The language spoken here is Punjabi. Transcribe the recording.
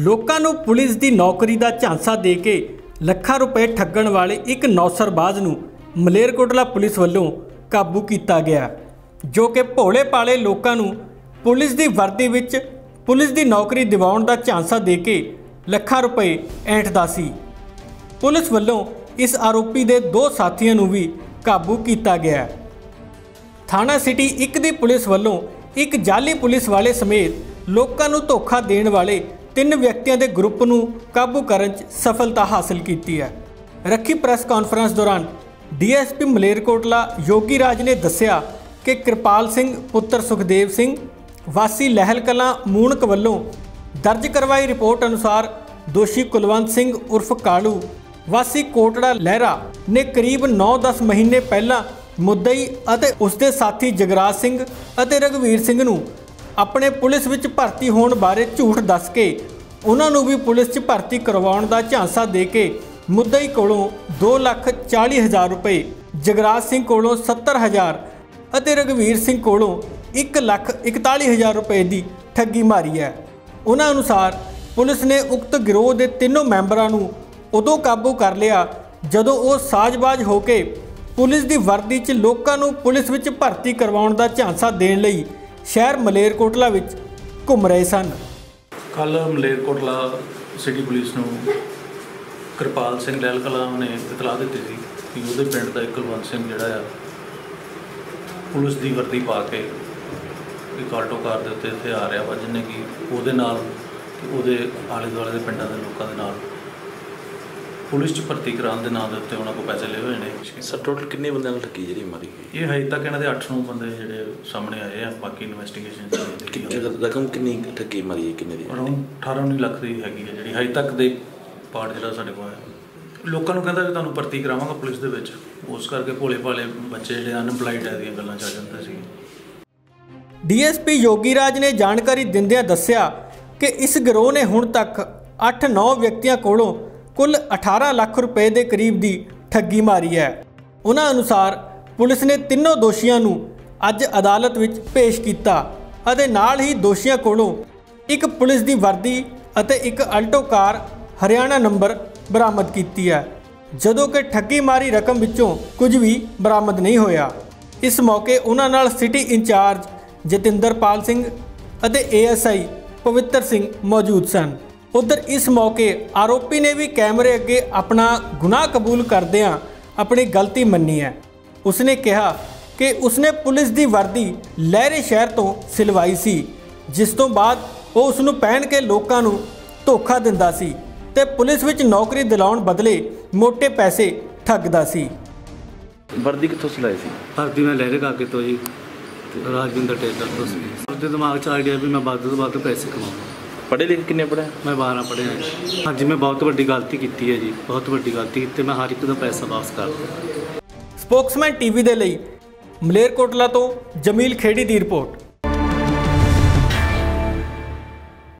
ਲੋਕਾਂ ਨੂੰ ਪੁਲਿਸ ਦੀ ਨੌਕਰੀ ਦਾ ਝਾਂਸਾ ਦੇ ਕੇ ਲੱਖਾਂ ਰੁਪਏ ਠੱਗਣ ਵਾਲੇ ਇੱਕ ਨੌਸਰਬਾਜ਼ ਨੂੰ ਮਲੇਰਕੋਟਲਾ ਪੁਲਿਸ ਵੱਲੋਂ ਕਾਬੂ ਕੀਤਾ ਗਿਆ, ਜੋ ਕਿ ਭੋਲੇ ਪਾਲੇ ਲੋਕਾਂ ਨੂੰ ਪੁਲਿਸ ਦੀ ਵਰਦੀ ਵਿੱਚ ਪੁਲਿਸ ਦੀ ਨੌਕਰੀ ਦਿਵਾਉਣ ਦਾ ਝਾਂਸਾ ਦੇ ਕੇ ਲੱਖਾਂ ਰੁਪਏ ਐਂਠਦਾ ਸੀ। ਪੁਲਿਸ ਵੱਲੋਂ ਇਸ ਆਰੋਪੀ ਦੇ ਦੋ ਸਾਥੀਆਂ ਨੂੰ ਵੀ ਕਾਬੂ ਕੀਤਾ ਗਿਆ। ਥਾਣਾ ਸਿਟੀ 1 ਦੀ ਪੁਲਿਸ ਵੱਲੋਂ ਇੱਕ ਜਾਲੀ ਪੁਲਿਸ ਵਾਲੇ ਸਮੇਤ ਲੋਕਾਂ ਨੂੰ ਧੋਖਾ ਦੇਣ ਵਾਲੇ ਤਿੰਨ ਵਿਅਕਤੀਆਂ ਦੇ ਗਰੁੱਪ ਨੂੰ ਕਾਬੂ ਕਰਨ 'ਚ ਸਫਲਤਾ ਹਾਸਲ ਕੀਤੀ ਹੈ। ਰੱਖੀ ਪ੍ਰੈਸ ਕਾਨਫਰੰਸ ਦੌਰਾਨ ਡੀਐਸਪੀ ਮਲੇਰਕੋਟਲਾ ਯੋਗੀ ਰਾਜ ਨੇ ਦੱਸਿਆ ਕਿ ਕਿਰਪਾਲ ਸਿੰਘ, ਪੁੱਤਰ ਸੁਖਦੇਵ ਸਿੰਘ, ਵਾਸੀ ਲਹਿਲ ਕਲਾਂ ਮੂਣਕ ਵੱਲੋਂ ਦਰਜ ਕਰਵਾਈ ਰਿਪੋਰਟ ਅਨੁਸਾਰ ਦੋਸ਼ੀ ਕੁਲਵੰਤ ਸਿੰਘ ਉਰਫ ਕਾਲੂ, ਵਾਸੀ ਕੋਟੜਾ ਲਹਿਰਾ ਨੇ ਕਰੀਬ 9-10 ਮਹੀਨੇ ਪਹਿਲਾਂ ਮੁੱਦਈ ਅਤੇ ਉਸਦੇ ਸਾਥੀ ਜਗਰਾਜ ਸਿੰਘ ਅਤੇ ਰਗਵੀਰ ਸਿੰਘ ਨੂੰ ਆਪਣੇ ਪੁਲਿਸ ਵਿੱਚ ਭਰਤੀ ਹੋਣ ਬਾਰੇ ਝੂਠ ਦੱਸ ਕੇ ਉਹਨਾਂ ਨੂੰ ਵੀ ਪੁਲਿਸ 'ਚ ਭਰਤੀ ਕਰਵਾਉਣ ਦਾ ਝਾਂਸਾ ਦੇ ਕੇ ਮੁੱਦਈ ਕੋਲੋਂ 2,40,000 ਰੁਪਏ ਜਗਰਾਜ ਸਿੰਘ ਕੋਲੋਂ 70,000 ਅਤੇ ਰਗਵੀਰ ਸਿੰਘ ਕੋਲੋਂ 1,41,000 ਰੁਪਏ ਦੀ ਠੱਗੀ ਮਾਰੀ ਹੈ। ਉਹਨਾਂ ਅਨੁਸਾਰ ਪੁਲਿਸ ਨੇ ਉਕਤ ਗਿਰੋਹ ਦੇ ਤਿੰਨੋਂ ਮੈਂਬਰਾਂ ਨੂੰ ਉਦੋਂ ਕਾਬੂ ਕਰ ਲਿਆ ਜਦੋਂ ਉਹ ਸਾਜ਼ਬਾਜ਼ ਹੋ ਕੇ ਪੁਲਿਸ ਦੀ ਵਰਦੀ 'ਚ ਲੋਕਾਂ ਨੂੰ ਪੁਲਿਸ ਵਿੱਚ ਭਰਤੀ ਕਰਵਾਉਣ ਦਾ ਝਾਂਸਾ ਦੇਣ ਲਈ ਸ਼ਹਿਰ ਮਲੇਰਕੋਟਲਾ ਵਿੱਚ ਘੁੰਮ ਰਹੇ ਸਨ। ਕੱਲ ਮਲੇਰਕੋਟਲਾ ਸਿਟੀ ਪੁਲਿਸ ਨੂੰ ਕਿਰਪਾਲ ਸਿੰਘ ਲੈਲ ਕਲਾਂ ਨੇ ਇਤਲਾਹ ਦਿੱਤੀ ਸੀ ਕਿ ਉਹਦੇ ਪਿੰਡ ਦਾ ਇੱਕ ਕੁਲਵੰਤ ਸਿੰਘ ਜਿਹੜਾ ਆ, ਪੁਲਿਸ ਦੀ ਵਰਦੀ ਪਾ ਕੇ ਇੱਕ ਆਟੋ ਕਾਰ ਦੇ ਉੱਤੇ ਇੱਥੇ ਆ ਰਿਹਾ ਵਾ ਜਿਹਨੇ ਕਿ ਉਹਦੇ ਨਾਲ ਤੇ ਉਹਦੇ ਆਲੇ ਦੁਆਲੇ ਦੇ ਪਿੰਡਾਂ ਦੇ ਲੋਕਾਂ ਦੇ ਨਾਲ ਪੁਲਿਸ 'ਚ ਭਰਤੀ ਕਰਾਉਣ ਦੇ ਨਾਂ ਦੇ ਉੱਤੇ ਉਹਨਾਂ ਕੋਲ ਪੈਸੇ ਲਏ ਹੋਏ ਨੇ। ਸਰ ਟੋਟਲ ਕਿੰਨੇ ਬੰਦਿਆਂ ਨਾਲ ਠੱਗੀ ਜਿਹੜੀ ਮਾਰੀ ਗਈ? ਇਹ ਹਜੇ ਤੱਕ ਇਹਨਾਂ ਦੇ 8-9 ਬੰਦੇ ਜਿਹੜੇ ਸਾਹਮਣੇ ਆਏ ਆ ਬਾਕੀ ਇਨਵੈਸਟੀਗੇਸ਼ਨ ਚੱਲ ਰਹੀ ਹੈ। ਰਕਮ ਕਿੰਨੀ ਠੱਗੀ ਮਾਰੀ ਹੈ ਕਿੰਨੇ ਦੀ? ਅਰਾਊਂਡ 18-19 ਲੱਖ ਦੀ ਹੈਗੀ ਹੈ ਜਿਹੜੀ। ਹਜੇ ਤੱਕ ਦੇ ਪਾਰਟ ਜਿਹੜਾ ਸਾਡੇ ਕੋਲ ਹੈ ਲੋਕਾਂ ਨੂੰ ਕਹਿੰਦਾ ਵੀ ਤੁਹਾਨੂੰ ਭਰਤੀ ਕਰਾਵਾਂਗਾ ਪੁਲਿਸ ਦੇ ਵਿੱਚ। ਉਸ ਕਰਕੇ ਭੋਲੇ ਭਾਲੇ ਬੱਚੇ ਜਿਹੜੇ ਅਨਪਲਾਈਡ ਹੈ ਦੀਆਂ ਗੱਲਾਂ ਚੱਲ ਜਾਂਦੇ ਸੀ। ਡੀਐਸਪੀ ਯੋਗੀ ਰਾਜ ਨੇ ਜਾਣਕਾਰੀ ਦਿੰਦਿਆਂ ਦੱਸਿਆ ਕਿ ਇਸ ਗਿਰੋਹ ਨੇ ਹੁਣ ਤੱਕ 8-9 ਵਿਅਕਤੀਆਂ ਕੋਲੋਂ ਕੁੱਲ 18 ਲੱਖ ਰੁਪਏ ਦੇ ਕਰੀਬ ਦੀ ਠੱਗੀ ਮਾਰੀ ਹੈ। ਉਹਨਾਂ ਅਨੁਸਾਰ ਪੁਲਿਸ ਨੇ ਤਿੰਨੋਂ ਦੋਸ਼ੀਆਂ ਨੂੰ ਅੱਜ ਅਦਾਲਤ ਵਿੱਚ ਪੇਸ਼ ਕੀਤਾ ਅਤੇ ਨਾਲ ਹੀ ਦੋਸ਼ੀਆਂ ਕੋਲੋਂ ਇੱਕ ਪੁਲਿਸ ਦੀ ਵਰਦੀ ਅਤੇ ਇੱਕ ਅਲਟੋ ਕਾਰ ਹਰਿਆਣਾ ਨੰਬਰ ਬਰਾਮਦ ਕੀਤੀ ਹੈ। ਜਦੋਂ ਕਿ ਠੱਗੀ ਮਾਰੀ ਰਕਮ ਵਿੱਚੋਂ ਕੁਝ ਵੀ ਬਰਾਮਦ ਨਹੀਂ ਹੋਇਆ। ਇਸ ਮੌਕੇ ਉਹਨਾਂ ਨਾਲ ਸਿਟੀ ਇੰਚਾਰਜ ਜਤਿੰਦਰਪਾਲ ਸਿੰਘ ਅਤੇ ਏਐਸਆਈ ਪਵਿੱਤਰ ਸਿੰਘ ਮੌਜੂਦ ਸਨ। ਉਧਰ ਇਸ ਮੌਕੇ ਆਰੋਪੀ ਨੇ ਵੀ ਕੈਮਰੇ ਅੱਗੇ ਆਪਣਾ ਗੁਨਾਹ ਕਬੂਲ ਕਰਦਿਆਂ ਆਪਣੀ ਗਲਤੀ ਮੰਨੀ ਹੈ। ਉਸਨੇ ਕਿਹਾ ਕਿ ਉਸਨੇ ਪੁਲਿਸ ਦੀ ਵਰਦੀ ਲਹਿਰੇ ਸ਼ਹਿਰ ਤੋਂ ਸਿਲਵਾਈ ਸੀ ਜਿਸ ਤੋਂ ਬਾਅਦ ਉਹ ਉਸ ਨੂੰ ਪਹਿਨ ਕੇ ਲੋਕਾਂ ਨੂੰ ਧੋਖਾ ਦਿੰਦਾ ਸੀ ਤੇ ਪੁਲਿਸ ਵਿੱਚ ਨੌਕਰੀ ਦਿਲਾਉਣ ਬਦਲੇ ਮੋٹے ਪੈਸੇ ਠੱਗਦਾ ਸੀ। ਵਰਦੀ ਕਿੱਥੋਂ ਸਿਲਾਈ ਸੀ? ਭਰਤੀ ਮੈਂ ਲਹਿਰੇ ਕਾਕੇ ਤੋਂ ਜੀ ਤੇ ਰਾਜਵਿੰਦਰ ਟੇਲਰ ਤੋਂ ਸੀ। ਉਹਦੇ ਦਿਮਾਗ 'ਚ ਆਈਡੀਆ ਵੀ ਮੈਂ ਵੱਧ ਤੋਂ ਵੱਧ ਪੈਸੇ ਕਮਾਵਾਂ ਪੜ੍ਹੇ ਲਿਖੇ ਕਿੰਨੇ ਪੜ੍ਹੇ? ਮੈਂ 12 ਪੜ੍ਹਿਆ ਜੀ ਹਾਂਜੀ ਮੈਂ ਬਹੁਤ ਵੱਡੀ ਗਲਤੀ ਕੀਤੀ ਹੈ ਜੀ ਬਹੁਤ ਵੱਡੀ ਗਲਤੀ ਕੀਤੀ ਮੈਂ ਹਰ ਇੱਕ ਦਾ ਪੈਸਾ ਵਾਪਸ ਕਰ ਦਿੱਤਾ। ਸਪੋਕਸਮੈਨ ਟੀਵੀ ਦੇ ਲਈ ਮਲੇਰਕੋਟਲਾ ਤੋਂ ਜਮੀਲ ਖੇੜੀ ਦੀ ਰਿਪੋਰਟ।